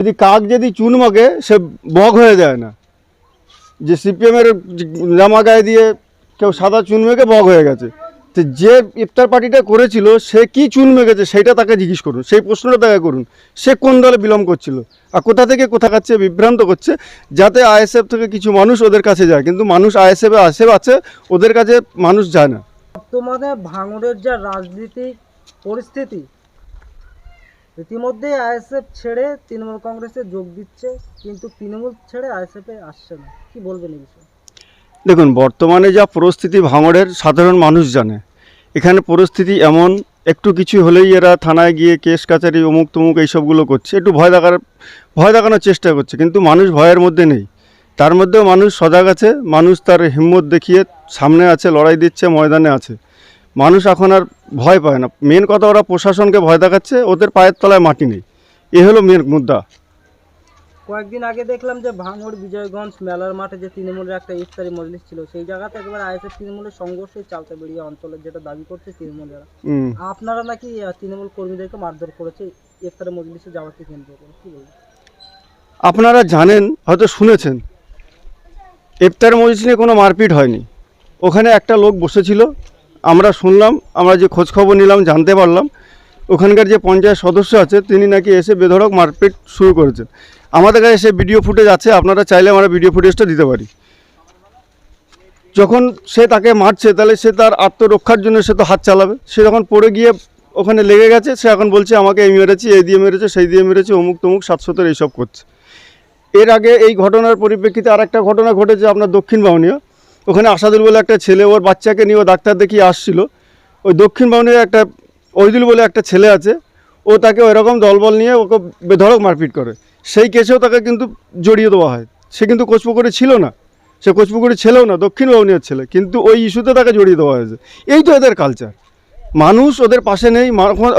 যদি কাক যদি চুন মাগে সে বক হয়ে যায় না। যে সিপিএমের জামা গায়ে দিয়ে কেউ সাদা চুন মেঘে বক হয়ে গেছে। তো যে ইফতার পার্টিটা করেছিল, সে কি চুন মেঘেছে সেইটা তাকে জিজ্ঞেস করুন। সেই প্রশ্নটা তাকে করুন, সে কোন দলে বিলম্ব করছিল আর কোথা থেকে কোথা কাছে বিভ্রান্ত করছে, যাতে আইএসএফ থেকে কিছু মানুষ ওদের কাছে যায়। কিন্তু মানুষ আইএসএফে আইএসএফ আছে, ওদের কাছে মানুষ যায় না। বর্তমানে ভাঙড়ের যা রাজনীতিক পরিস্থিতি ইতিমধ্যেই আইএসএফ ছেড়ে তৃণমূল কংগ্রেসে যোগ দিচ্ছে, কিন্তু তৃণমূল ছেড়ে আইএসএফে আসছে না। কি বলবেন এই বিষয়ে? দেখুন, বর্তমানে যা পরিস্থিতি ভাঙড়ের সাধারণ মানুষ জানে, এখানে পরিস্থিতি এমন, একটু কিছু হলেই এরা থানায় গিয়ে কেস কাচারি, অমুক তমুক এইসবগুলো করছে, একটু ভয় দেখার, ভয় দেখানোর চেষ্টা করছে, কিন্তু মানুষ ভয়ের মধ্যে নেই। তার মধ্যেও মানুষ সজাগ আছে, মানুষ তার হিম্মত দেখিয়ে সামনে আছে, লড়াই দিচ্ছে, ময়দানে আছে। মানুষ এখন আর ভয় পায় না। মেন কথা ওরা প্রশাসনকে ভয় দেখাচ্ছে ওদের পায়ের তলায় মাটি নেই। এ হলো মেন মুদ্রা। কয়েকদিন আগে দেখলাম যে ভাঙড় বিজয়গঞ্জ মেলার মাঠে যে তৃণমূলের একটা ইফতারি মজলিস ছিল সেই জায়গাতে একেবারে আইএসএফ তৃণমূলের সংঘর্ষে চালতে বেরিয়ে অঞ্চলের যেটা দাবি করছে তৃণমূলেরা। আপনারা নাকি তৃণমূল কর্মীদেরকে মারধর করেছে ইফতারি মজলিসে যাওয়াকে কেন্দ্র করে? কি বলবেন? আপনারা জানেন হয়তো শুনেছেন ইফতার মজলিস নিয়ে কোনো মারপিট হয়নি। ওখানে একটা লোক বসেছিল আমরা শুনলাম, আমরা যে খোঁজখবর নিলাম, জানতে পারলাম, ওখানকার যে পঞ্চায়েত সদস্য আছে, তিনি নাকি এসে বেধড়ক মারপিট শুরু করেছেন আমাদের কাছে সে ভিডিও ফুটেজ আছে, আপনারা চাইলে আমরা ভিডিও ফুটেজটা দিতে পারি। যখন সে তাকে মারছে, তাহলে সে তার আত্মরক্ষার জন্য সে তো হাত চালাবে। সে যখন পড়ে গিয়ে ওখানে লেগে গেছে, সে এখন বলছে, আমাকে এই মেরেছি, এই দিয়ে মেরেছে, সেই দিয়ে মেরেছে, অমুক তমুক সাতশোতের এইসব করছে। এর আগে এই ঘটনার পরিপ্রেক্ষিতে আর একটা ঘটনা ঘটেছে আপনার দক্ষিণ বাউনিয়া। ওখানে আসাদুল বলে একটা ছেলে, ওর বাচ্চাকে নিয়ে ও ডাক্তার দেখিয়ে আসছিল। ওই দক্ষিণ বাউনিয়ার একটা ওইদুল বলে একটা ছেলে আছে, ও তাকে ওইরকম দলবল নিয়ে ওকে বেধড়ক মারপিট করে। সেই কেসেও তাকে কিন্তু জড়িয়ে দেওয়া হয়। সে কিন্তু কোচপুকুরে ছিল না। সে কোচপুকুরে ছেলেও না, দক্ষিণ বাউনিয়ার ছেলে। কিন্তু ওই ইস্যুতে তাকে জড়িয়ে দেওয়া হয়েছে। এই তো এদের কালচার মানুষ ওদের পাশে নেই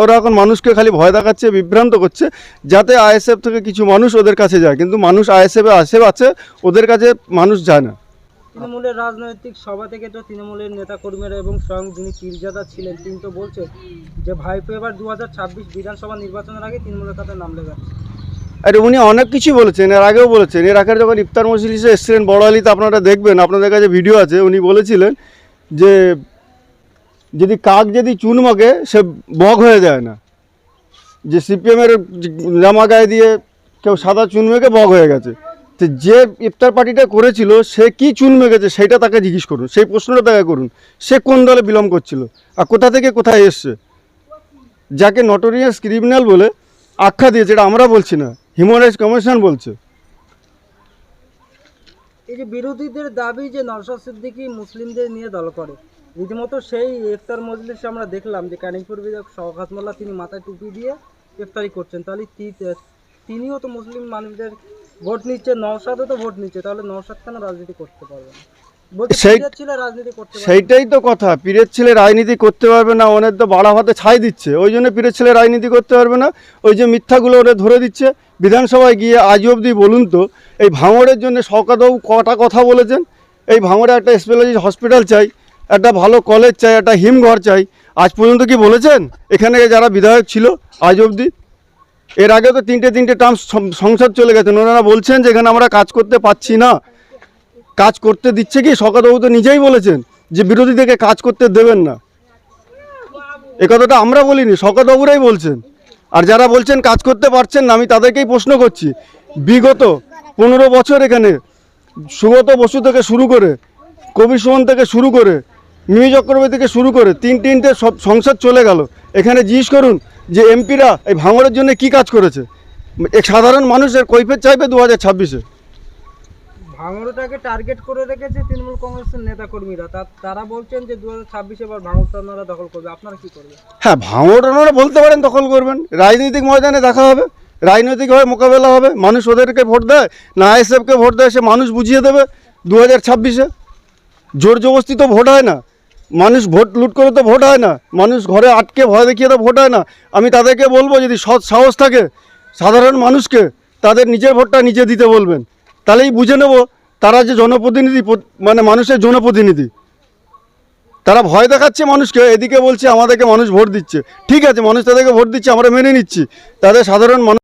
ওরা এখন মানুষকে খালি ভয় দেখাচ্ছে, বিভ্রান্ত করছে, যাতে আইএসএফ থেকে কিছু মানুষ ওদের কাছে যায়। কিন্তু মানুষ আইএসএফে আইএসএফ আছে, ওদের কাছে মানুষ যায় না। তৃণমূলের রাজনৈতিক সভা থেকে তো তৃণমূলের নেতাকর্মীরা এবং স্বয়ং যিনি পীরজাদা ছিলেন, তিনি তো বলছেন যে ভাইপো এবার দু হাজার ছাব্বিশ বিধানসভা নির্বাচনের আগে তৃণমূলের খাতে নাম লেখাচ্ছে আরে উনি অনেক কিছুই বলেছেন, এর আগেও বলেছেন। এর আগে যখন ইফতার মজলিসে এসেছিলেন, বড় আলিতে আপনারা দেখবেন, আপনাদের কাছে ভিডিও আছে, উনি বলেছিলেন যে যদি কাক যদি চুন মাগে, সে বক হয়ে যায় না। যে সিপিএমের জামা গায়ে দিয়ে কেউ সাদা চুন মেঘে বক হয়ে গেছে। যে ইফতার পার্টিটা করেছিল, সে কি চুন মেগেছে সেটা তাকে জিজ্ঞেস করুন, সেই প্রশ্নটা তাকে করুন, সে কোন দলে বিলম্ব করছিল আর কোথা থেকে কোথায় এসছে। যাকে নটোরিয়াস ক্রিমিনাল বলে আখ্যা দিয়েছে, এটা আমরা বলছি না হিউম্যান রাইটস কমিশন বলছে। এই যে বিরোধীদের দাবি যে নরসাদ সিদ্দিকী মুসলিমদের নিয়ে দল করে, রীতিমতো সেই ইফতার মজলিসে আমরা দেখলাম যে ক্যানিংপুর বিধায়ক শওকাত মোল্লা তিনি মাথায় টুপি দিয়ে ইফতারি করছেন। তাহলে তিনিও তো মুসলিম মানুষদের ভোট নিচ্ছে নওশাদও তো ভোট নিচ্ছে তাহলে নওশাদ কেন রাজনীতি করতে পারবে না। সেইটাই তো কথা পীরের ছেলে রাজনীতি করতে পারবে না ওনের তো বাড়া ভাতে ছাই দিচ্ছে ওই জন্য পীরের ছেলে রাজনীতি করতে পারবে না ওই যে মিথ্যাগুলো ওরা ধরে দিচ্ছে। বিধানসভায় গিয়ে আজ অবধি বলুন তো এই ভাঙড়ের জন্য শওকাতবাবু কটা কথা বলেছেন এই ভাঙড়ে একটা স্পেশালিস্ট হসপিটাল চাই একটা ভালো কলেজ চাই একটা হিমঘর চাই আজ পর্যন্ত কি বলেছেন? এখানে যারা বিধায়ক ছিল আজ অবধি এর আগে তো তিনটে তিনটে টার্ম সংসদ চলে গেছেন ওনারা বলছেন যে এখানে আমরা কাজ করতে পাচ্ছি না। কাজ করতে দিচ্ছে কি? শকাতবাবু তো নিজেই বলেছেন যে বিরোধীদেরকে কাজ করতে দেবেন না। এ কথাটা আমরা বলিনি শকাতবাবুরাই বলছেন। আর যারা বলছেন কাজ করতে পারছেন না, আমি তাদেরকেই প্রশ্ন করছি। বিগত পনেরো বছর এখানে সুগত বসু থেকে শুরু করে, কবি সুমন থেকে শুরু করে মিমি চক্রবর্তী থেকে শুরু করে তিন তিনটে সব সংসদ চলে গেল। এখানে জিজ্ঞেস করুন যে এমপিরা এই ভাঙড়ের জন্য কি কাজ করেছে? এক সাধারণ মানুষের কৈফের চাইবে দু হাজার ছাব্বিশে। ভাঙড়টাকে টার্গেট করে রেখেছে তৃণমূল কংগ্রেসের নেতাকর্মীরা। তারা বলছেন যে দু হাজার ছাব্বিশে এবার ভাঙড়টা ওনারা দখল করবে। আপনারা কি করবেন? হ্যাঁ ভাঙড় ওনারা বলতে পারেন দখল করবেন। রাজনৈতিক ময়দানে দেখা হবে। রাজনৈতিকভাবে মোকাবেলা হবে। মানুষ ওদেরকে ভোট দেয়। না আইএসএফকে ভোট দেয় সে মানুষ বুঝিয়ে দেবে দু হাজার ছাব্বিশে। জোর জবস্তি তো ভোট হয় না। মানুষ ভোট লুট করে তো ভোট হয় না। মানুষ ঘরে আটকে ভয় দেখিয়ে তো ভোট হয় না। আমি তাদেরকে বলব, যদি সৎ সাহস থাকে সাধারণ মানুষকে, তাদের নিজের ভোটটা নিজে দিতে বলবেন। তাহলেই বুঝে নেব তারা যে জনপ্রতিনিধি মানে মানুষের জনপ্রতিনিধি। তারা ভয় দেখাচ্ছে মানুষকে, এদিকে বলছে আমাদেরকে মানুষ ভোট দিচ্ছে। ঠিক আছে, মানুষ তাদেরকে ভোট দিচ্ছে, আমরা মেনে নিচ্ছি। তাদের সাধারণ মানুষ